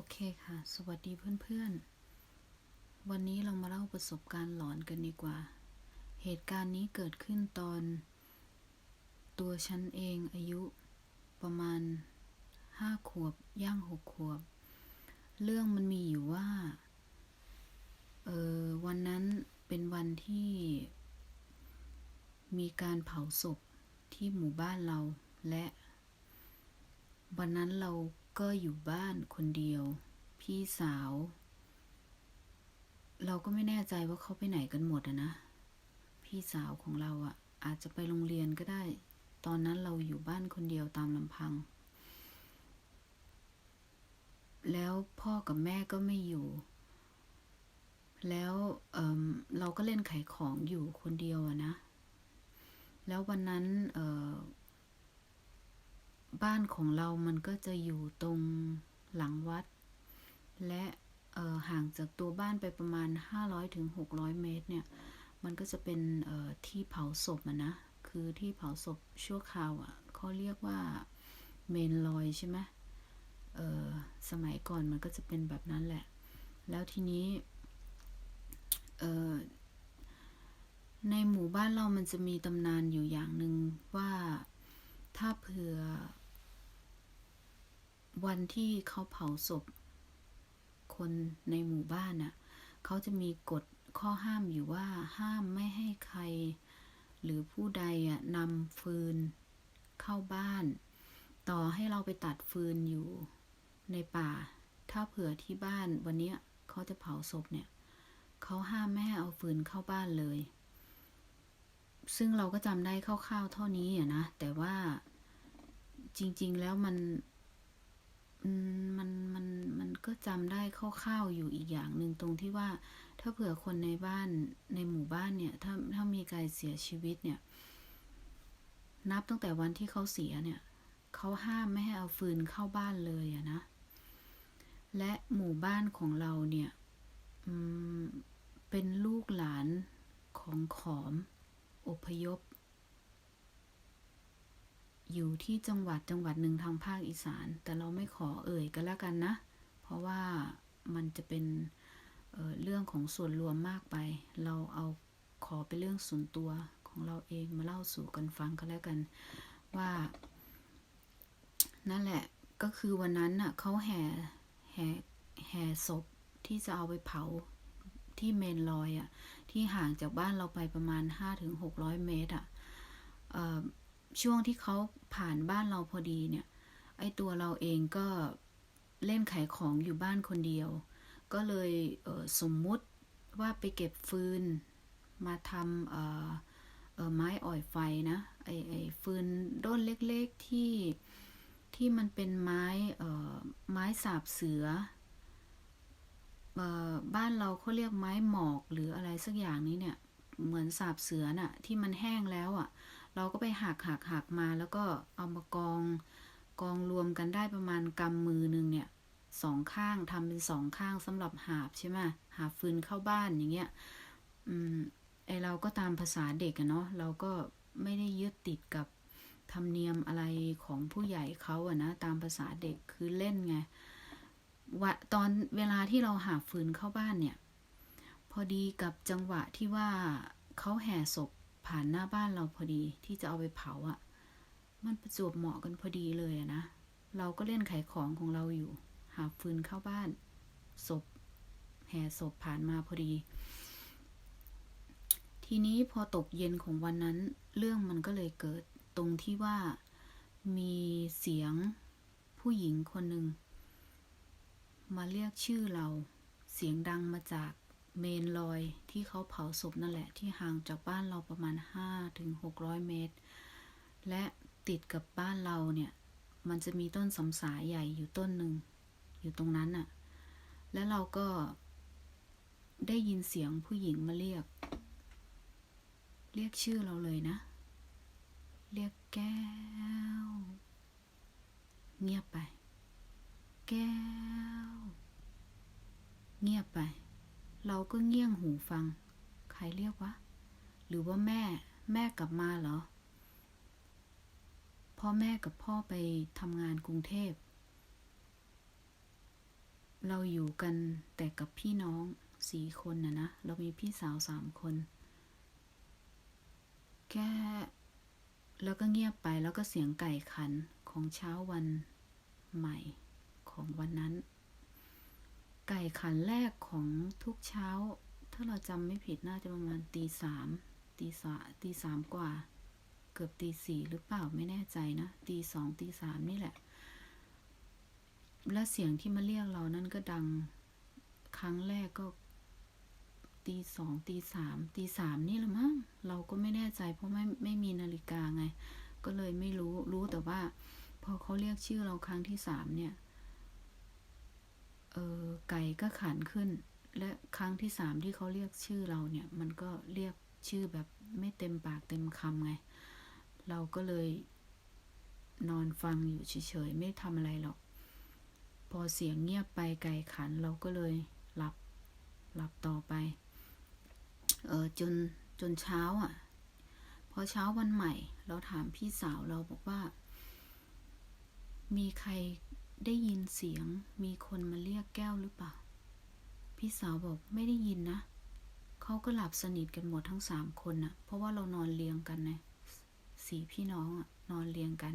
โอเคค่ะ สวัสดีเพื่อนๆ วันนี้เรามาเล่าประสบการณ์หลอนกันดีกว่า เหตุการณ์นี้เกิดขึ้นตอน ตัวฉันเองอายุประมาณห้าขวบย่างหกขวบ เรื่องมันมีอยู่ว่า เออวันนั้นเป็นวันที่ มีการเผาศพที่หมู่บ้านเราและ วันนั้นเรา ก็อยู่บ้านคนเดียว พี่สาว เราก็ไม่แน่ใจว่าเขาไปไหนกันหมดอะนะ พี่สาวของเราอะอาจจะไปโรงเรียนก็ได้ ตอนนั้นเราอยู่บ้านคนเดียวตามลำพัง แล้วพ่อกับแม่ก็ไม่อยู่ แล้วเเราก็เล่นขายของอยู่คนเดียวอะนะ แล้ววันนั้นเบ้านของเรามันก็จะอยู่ตรงหลังวัด และห่างจากตัวบ้านไปประมาณ 500-600ถึง600 เมตรเนี่ย มันก็จะเป็นที่เผาศพอะนะ คือที่เผาศพชั่วคราวอะเขาเรียกว่าเมนลอยใช่ไหมสมัยก่อนมันก็จะเป็นแบบนั้นแหละ แล้วทีนี้ในหมู่บ้านเรามันจะมีตำนานอยู่อย่างหนึ่งว่า ถ้าเผื่อ วันที่เขาเผาศพ คนในหมู่บ้านน่ะเขาจะมีกฎข้อห้ามอยู่ว่าห้ามไม่ให้ใคร หรือผู้ใดอะนำฟืนเข้าบ้าน ต่อให้เราไปตัดฟืนอยู่ในป่า ถ้าเผื่อที่บ้านวันนี้เขาจะเผาศพเนี่ยเขาห้ามไม่ให้เอาฟืนเข้าบ้านเลย ซึ่งเราก็จำได้คร่าวๆเท่านี้อะนะ แต่ว่า จริง ๆ แล้วมันมันมันมันก็จำได้คร่าวๆอยู่อีกอย่างหนึ่งตรงที่ว่า ถ้าเผื่อคนในบ้านในหมู่บ้านเนี่ย ถ้าถ้ามีการเสียชีวิตเนี่ย นับตั้งแต่วันที่เขาเสียเนี่ยเขาห้ามไม่ให้เอาฟืนเข้าบ้านเลยอะนะ และหมู่บ้านของเราเนี่ยเป็นลูกหลานของขอม อพยพ อยู่ที่จังหวัดจังหวัดหนึ่งทางภาคอีสาน แต่เราไม่ขอเอ่ยกันแล้วกันนะ เพราะว่ามันจะเป็นเเรื่องของส่วนรวมมากไป เราเอาขอเป็นเรื่องส่วนตัวของเราเองมาเล่าสู่กันฟังกันแล้วกันว่า นั่นแหละก็คือวันนั้นน่ะเขาแห่แห่แห่ศพที่จะเอาไปเผาที่เมนลอยอะ่ะที่ห่างจากบ้านเราไปประมาณ 5-600 เมตรอะ่ะ ช่วงที่เขาผ่านบ้านเราพอดีเนี่ย ไอตัวเราเองก็เล่นขายของอยู่บ้านคนเดียว ก็เลยเสมมุติว่าไปเก็บฟืน มาทำไม้อ่อยไฟนะไอไอฟืนด้นเล็กๆที่ที่มันเป็นไม้ไม้สาบเสือบ้านเราเขาเรียกไม้หมอกหรืออะไรสักอย่างนี้เนี่ย เหมือนสาบเสือน่ะ ที่มันแห้งแล้วอะ่ะ เราก็ไปหักหักหักมาแล้วก็เอามากองกองรวมกันได้ประมาณกำมือหนึ่งเนี่ยสองข้างทำเป็นสองข้างสำหรับหาบใช่ไหมหาฟืนเข้าบ้านอย่างเงี้ยอืมไอเราก็ตามภาษาเด็กอะเนาะเราก็ไม่ได้ยึดติดกับธรรมเนียมอะไรของผู้ใหญ่เขาอะนะตามภาษาเด็กคือเล่นไงวะตอนเวลาที่เราหาฟืนเข้าบ้านเนี่ย พอดีกับจังหวะที่ว่าเขาแห่ศพ ผ่านหน้าบ้านเราพอดีที่จะเอาไปเผาอะ่ะ มันประจวบเหมาะกันพอดีเลยนะ เราก็เล่นไขของของเราอยู่ หาฟืนเข้าบ้าน ศพ แห่ศพผ่านมาพอดี ทีนี้พอตกเย็นของวันนั้น เรื่องมันก็เลยเกิดตรงที่ว่ามีเสียงผู้หญิงคนหนึ่งมาเรียกชื่อเรา เสียงดังมาจาก เมนลอยที่เขาเผาศพนั่นแหละที่ห่างจากบ้านเราประมาณ 5 ถึง 600 เมตร และติดกับบ้านเราเนี่ย มันจะมีต้นสำสาใหญ่อยู่ต้นหนึ่ง อยู่ตรงนั้นน่ะแล้วเราก็ได้ยินเสียงผู้หญิงมาเรียก เรียกชื่อเราเลยนะ เรียกแก้ว เงียบไป แก้ว เงียบไป เราก็เงี่ยงหูฟัง ใครเรียกวะ หรือว่าแม่ แม่กลับมาเหรอ พ่อแม่กับพ่อไปทำงานกรุงเทพ เราอยู่กันแต่กับพี่น้องสี่คนนะนะ เรามีพี่สาวสามคน แค่แล้วก็เงียบไปแล้วก็เสียงไก่ขันของเช้าวันใหม่ของวันนั้น ไก่ขันแรกของทุกเช้า ถ้าเราจำไม่ผิดน่าจะประมาณตีสามตีสาตีสามกว่า เกือบตีสี่หรือเปล่าไม่แน่ใจนะตีสองตีสามนี่แหละ และเสียงที่มาเรียกเรานั่นก็ดัง ครั้งแรกก็ตีสองตีสามตีสามนี่ละมั้งเราก็ไม่แน่ใจ เพราะไม่ไม่มีนาฬิกาไง ก็เลยไม่รู้รู้แต่ว่า พอเขาเรียกชื่อเราครั้งที่สามเนี่ย เออไก่ก็ขันขึ้น และครั้งที่สามที่เขาเรียกชื่อเราเนี่ย มันก็เรียกชื่อแบบไม่เต็มปากเต็มคำไง เราก็เลยนอนฟังอยู่เฉยๆ ไม่ทำอะไรหรอก พอเสียงเงียบไปไก่ขันเราก็เลยหลับหลับต่อไป เออจนจนเช้าอะ พอเช้าวันใหม่ เราถามพี่สาวเราบอกว่า มีใคร ได้ยินเสียงมีคนมาเรียกแก้วหรือเปล่า พี่สาวบอกไม่ได้ยินนะ เขาก็หลับสนิทกันหมดทั้งสามคนน่ะเพราะว่าเรานอนเรียงกันนะสี่พี่น้องอะนอนเรียงกัน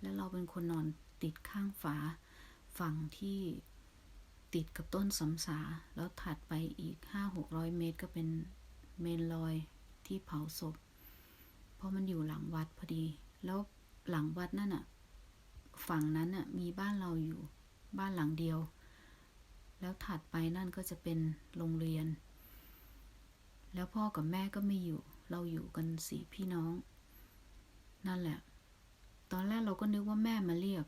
แล้วเราเป็นคนนอนติดข้างฝา ฝั่งที่ติดกับต้นสำสา แล้วถัดไปอีกห้าหกร้อยเมตรก็เป็นเมนลอยที่เผาศพ เพราะมันอยู่หลังวัดพอดี แล้วหลังวัดนั่นอะ ฝั่งนั้นน่ะมีบ้านเราอยู่บ้านหลังเดียว แล้วถัดไปนั่นก็จะเป็นโรงเรียน แล้วพ่อกับแม่ก็ไม่อยู่ เราอยู่กันสี่พี่น้อง นั่นแหละ ตอนแรกเราก็นึกว่าแม่มาเรียก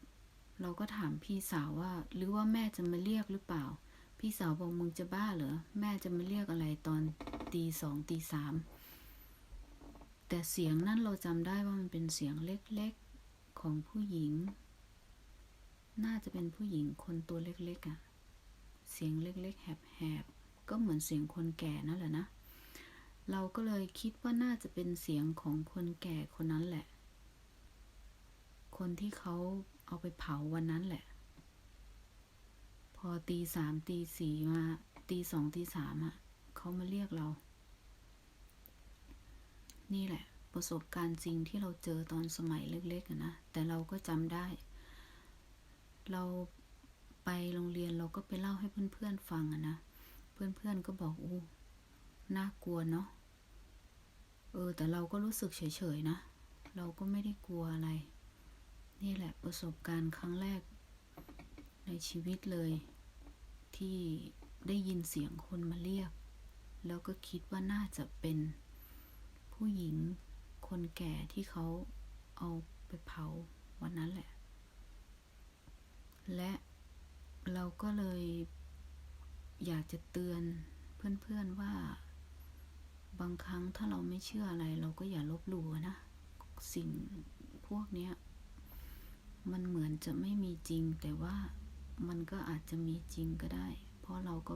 เราก็ถามพี่สาวว่า หรือว่าแม่จะมาเรียกหรือเปล่า พี่สาวบอกมึงจะบ้าเหรอแม่จะมาเรียกอะไรตอนตีสองตีสามแต่เสียงนั่นเราจำได้ว่ามันเป็นเสียงเล็กๆของผู้หญิง น่าจะเป็นผู้หญิงคนตัวเล็กๆอะ่ะ เสียงเล็กๆ แหบๆ ก็เหมือนเสียงคนแก่นั่นแหละนะ เราก็เลยคิดว่าน่าจะเป็นเสียงของคนแก่คนนั้นแหละ คนที่เขาเอาไปเผาวันนั้นแหละ พอตีสามตีสี่มาตีสองตีสามอะเขามาเรียกเรา นี่แหละ ประสบการณ์จริงที่เราเจอตอนสมัยเล็กๆนะ แต่เราก็จำได้ เราไปโรงเรียนเราก็ไปเล่าให้เพื่อนๆฟังอะนะ เพื่อนๆก็บอกอู้น่ากลัวเนาะ เออ แต่เราก็รู้สึกเฉยๆนะ เราก็ไม่ได้กลัวอะไร นี่แหละประสบการณ์ครั้งแรก ในชีวิตเลย ที่ได้ยินเสียงคนมาเรียก แล้วก็คิดว่าน่าจะเป็นผู้หญิงคนแก่ที่เขาเอาไปเผาวันนั้นแหละ และเราก็เลยอยากจะเตือนเพื่อนๆว่า บางครั้งถ้าเราไม่เชื่ออะไร เราก็อย่าลบหลู่นะ สิ่งพวกนี้มันเหมือนจะไม่มีจริง แต่ว่ามันก็อาจจะมีจริงก็ได้ เพราะเราก็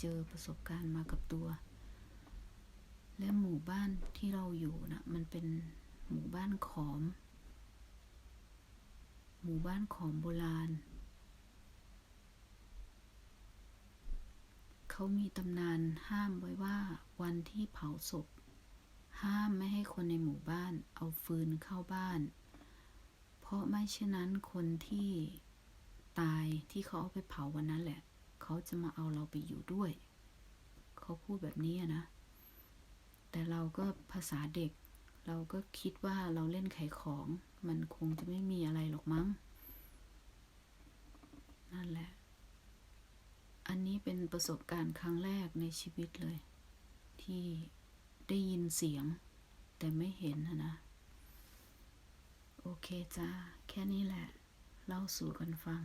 เจอประสบการณ์มากับตัว และหมู่บ้านที่เราอยู่นะมันเป็นหมู่บ้านขอม หมู่บ้านขอมโบราณ เขามีตำนานห้ามไว้ว่าวันที่เผาศพ ห้ามไม่ให้คนในหมู่บ้านเอาฟืนเข้าบ้าน เพราะไม่เช่นนั้นคนที่ตายที่เขาเอาไปเผาวันนั้นแหละ เขาจะมาเอาเราไปอยู่ด้วย เขาพูดแบบนี้นะ แต่เราก็ภาษาเด็ก เราก็คิดว่าเราเล่นไขของ มันคงจะไม่มีอะไรหรอกมั้ง นั่นแหละ อันนี้เประสบการณ์ครั้งแรกในชีวิตเลย ที่ได้ยินเสียง แต่ไม่เห็นนะนะโอเคจ้า แค่นี้แหละ เล่าสู่กันฟัง